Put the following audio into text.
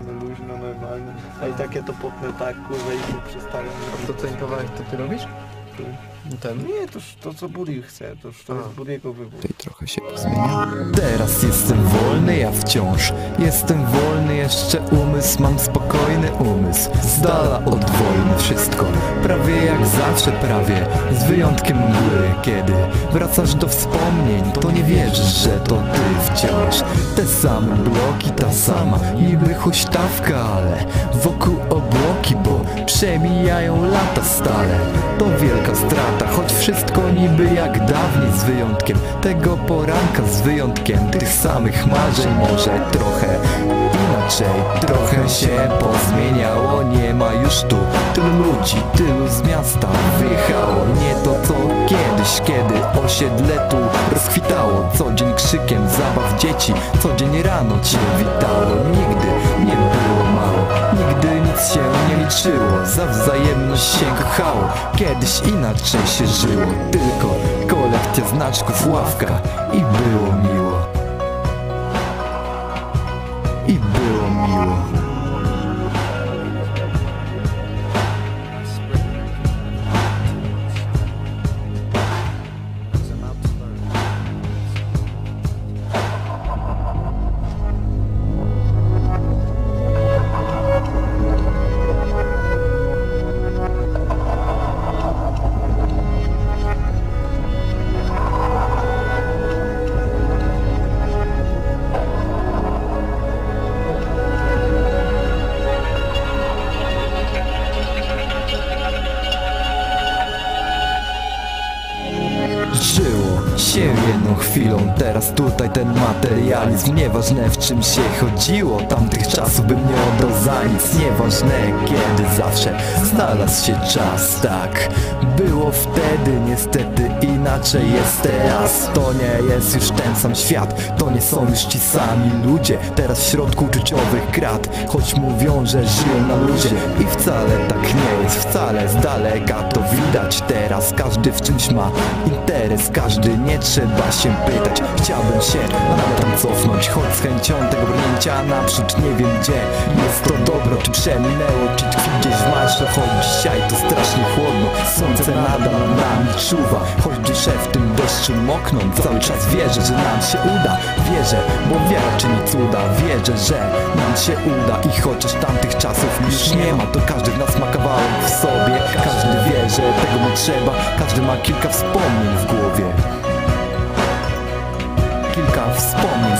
No luźno, normalnie. A i takie to potnę tak, kurwa, i przestają. A to ten kawałek to ty robisz? Ten? Nie, to, już to co Buri chce, to, już to jest Buriego wybór. Tutaj trochę się pozmienia. Teraz jestem wolny, ja wciąż Jestem wolny, jeszcze umysł Mam spokojny umysł Z dala od wojny wszystko Prawie jak zawsze, prawie Z wyjątkiem mgły, kiedy Wracasz do wspomnień To nie wierzysz, że to ty wciąż. Te same bloki, ta sama Niby huśtawka, ale Wokół obłoki, bo Przemijają lata stale. To wielka strata, choć wszystko niby jak dawniej Z wyjątkiem tego poranka Z wyjątkiem tych samych marzeń. Może trochę inaczej Trochę się pozmieniało Nie ma już tu tylu ludzi Tylu z miasta wyjechało. Nie to co kiedyś Kiedy osiedle tu rozkwitało? Co dzień krzykiem zabaw dzieci Co dzień rano cię witało. Nigdy nie było mało Nigdy nic się nie liczyło. Za wzajemność się kochało Kiedyś inaczej się żyło. Tylko kolekcja znaczków ławka I było miło się jedną chwilą Teraz tutaj ten materializm. Nieważne w czym się chodziło Tamtych czasów bym nie oddał za nic. Nieważne kiedy zawsze Znalazł się czas, tak Było wtedy niestety Inaczej jest teraz. To nie jest już ten sam świat To nie są już ci sami ludzie. Teraz w środku uczuciowych krat Choć mówią, że żyją na luzie I wcale tak nie jest Wcale z daleka to widać. Teraz każdy w czymś ma interes Każdy nie trzeba się pytać. Chciałbym się tam cofnąć. Choć z chęcią tego brnięcia naprzód Nie wiem gdzie. Jest to dobro Czy przeminęło, czy tkwi gdzieś w marsze Choć dzisiaj to strasznie chłodno. Słońce nadal nad nami czuwa. Choć dyszę w tym deszczu mokną Cały czas wierzę, że nam się uda. Wierzę, bo wiara czyni cuda. Wierzę, że nam się uda. I chociaż tamtych czasów już nie ma To każdy z nas ma kawałek w sobie. Każdy wie, że tego mu trzeba. Każdy ma kilka wspomnień w głowie Kilka wspomnień